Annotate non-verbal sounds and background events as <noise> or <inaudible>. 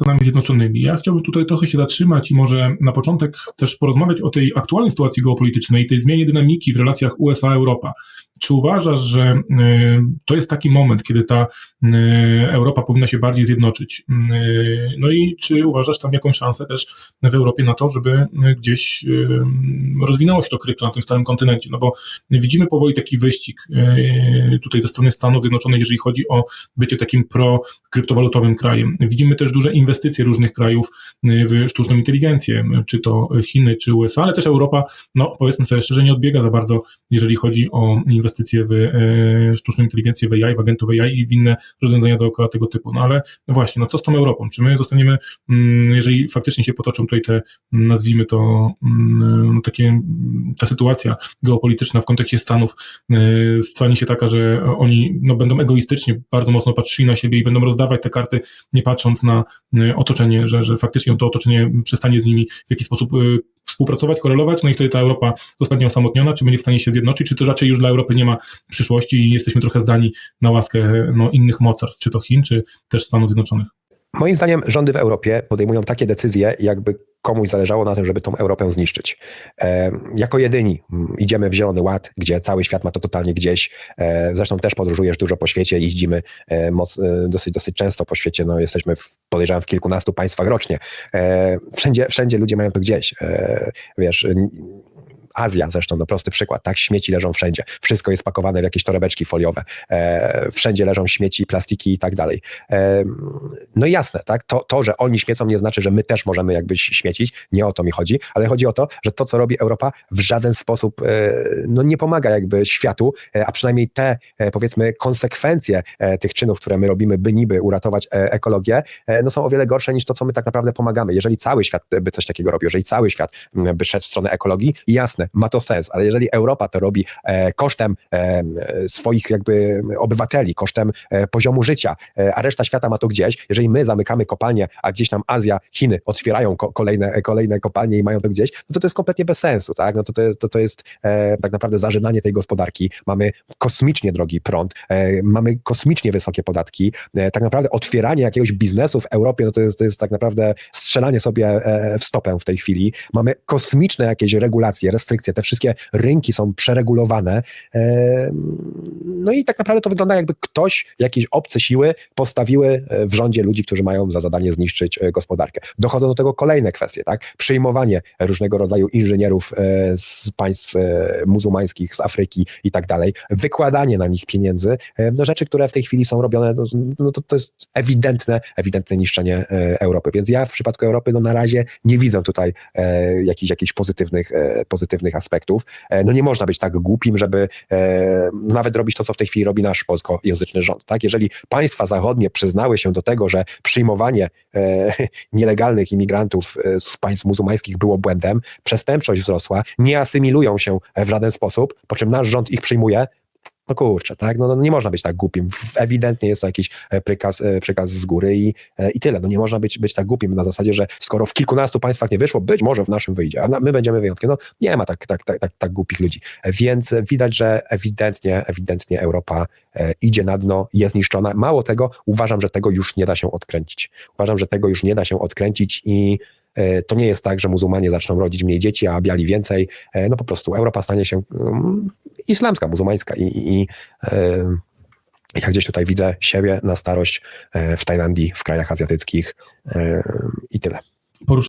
Stanami Zjednoczonymi. Ja chciałbym tutaj trochę się zatrzymać i może na początek też porozmawiać o tej aktualnej sytuacji geopolitycznej, tej zmianie dynamiki w relacjach USA-Europa. Czy uważasz, że y, to jest taki moment, kiedy ta y, Europa powinna się bardziej zjednoczyć? Y, no i czy uważasz tam jakąś szansę też w Europie na to, żeby gdzieś rozwinęło się to krypto na tym starym kontynencie? No bo widzimy powoli taki wyścig tutaj ze strony Stanów Zjednoczonych, jeżeli chodzi o bycie takim pro-kryptowalutowym krajem. Widzimy też duże inwestycje różnych krajów w sztuczną inteligencję, czy to Chiny, czy USA, ale też Europa, no powiedzmy sobie szczerze, nie odbiega za bardzo, jeżeli chodzi o inwestycje inwestycje w e, sztuczną inteligencję, w AI, w agentów AI i w inne rozwiązania dookoła tego typu. No ale właśnie, no co z tą Europą? Czy my zostaniemy, mm, jeżeli faktycznie się potoczą tutaj te, mm, nazwijmy to, mm, no takie, ta sytuacja geopolityczna w kontekście Stanów e, stanie się taka, że oni no, będą egoistycznie bardzo mocno patrzyli na siebie i będą rozdawać te karty, nie patrząc na e, otoczenie, że, że faktycznie to otoczenie przestanie z nimi w jakiś sposób współpracować, korelować, no i wtedy ta Europa zostanie osamotniona, czy będzie w stanie się zjednoczyć, czy to raczej już dla Europy nie ma przyszłości i jesteśmy trochę zdani na łaskę no, innych mocarstw, czy to Chin, czy też Stanów Zjednoczonych. Moim zdaniem rządy w Europie podejmują takie decyzje, jakby komuś zależało na tym, żeby tą Europę zniszczyć. E, jako jedyni m, idziemy w Zielony Ład, gdzie cały świat ma to totalnie gdzieś. E, zresztą też podróżujesz dużo po świecie, jeździmy e, moc, e, dosyć, dosyć często po świecie. No, jesteśmy, w, podejrzewam, w kilkunastu państwach rocznie. E, wszędzie, wszędzie ludzie mają to gdzieś. E, wiesz, Azja zresztą, no prosty przykład, tak? Śmieci leżą wszędzie. Wszystko jest pakowane w jakieś torebeczki foliowe. E, wszędzie leżą śmieci, plastiki i tak dalej. E, no jasne, tak? To, to, że oni śmiecą nie znaczy, że my też możemy jakby śmiecić. Nie o to mi chodzi, ale chodzi o to, że to, co robi Europa w żaden sposób e, no nie pomaga jakby światu, e, a przynajmniej te e, powiedzmy konsekwencje tych czynów, które my robimy, by niby uratować ekologię, no są o wiele gorsze niż to, co my tak naprawdę pomagamy. Jeżeli cały świat by coś takiego robił, jeżeli cały świat by szedł w stronę ekologii, jasne, ma to sens, ale jeżeli Europa to robi e, kosztem e, swoich jakby obywateli, kosztem e, poziomu życia, a reszta świata ma to gdzieś, jeżeli my zamykamy kopalnie, a gdzieś tam Azja, Chiny otwierają ko kolejne, kolejne kopalnie i mają to gdzieś, no to to jest kompletnie bez sensu, tak? No to to to, to jest tak naprawdę zażynanie tej gospodarki. Mamy kosmicznie drogi prąd, mamy kosmicznie wysokie podatki, tak naprawdę otwieranie jakiegoś biznesu w Europie, no to jest, to jest tak naprawdę strzelanie sobie w stopę w tej chwili. Mamy kosmiczne jakieś regulacje, restrykcje, te wszystkie rynki są przeregulowane. No i tak naprawdę to wygląda jakby ktoś, jakieś obce siły postawiły e, w rządzie ludzi, którzy mają za zadanie zniszczyć e, gospodarkę. Dochodzą do tego kolejne kwestie, tak? Przyjmowanie różnego rodzaju inżynierów e, z państw muzułmańskich, z Afryki i tak dalej, wykładanie na nich pieniędzy, no rzeczy, które w tej chwili są robione, no, no to, to jest ewidentne, ewidentne niszczenie Europy. Więc ja w przypadku Europy no na razie nie widzę tutaj jakichś, jakichś pozytywnych, pozytywnych aspektów. E, no nie można być tak głupim, żeby e, no nawet robić to, co w tej chwili robi nasz polskojęzyczny rząd. Tak? Jeżeli państwa zachodnie przyznały się do tego, że przyjmowanie e, <laughs> nielegalnych imigrantów z państw muzułmańskich było błędem, przestępczość wzrosła, nie asymilują się w żaden sposób, po czym nasz rząd ich przyjmuje, no kurczę, tak? No, no, nie można być tak głupim. Ewidentnie jest to jakiś e, prykaz, e, przykaz z góry i, e, i tyle. No nie można być, być tak głupim na zasadzie, że skoro w kilkunastu państwach nie wyszło, być może w naszym wyjdzie, a my będziemy wyjątkiem. No nie ma tak, tak, tak, tak, tak głupich ludzi. Więc widać, że ewidentnie, ewidentnie Europa idzie na dno, jest niszczona. Mało tego, uważam, że tego już nie da się odkręcić. Uważam, że tego już nie da się odkręcić i to nie jest tak, że muzułmanie zaczną rodzić mniej dzieci, a biali więcej. E, no po prostu Europa stanie się um, islamska, muzułmańska i, i, i e, ja gdzieś tutaj widzę siebie na starość w Tajlandii, w krajach azjatyckich i tyle.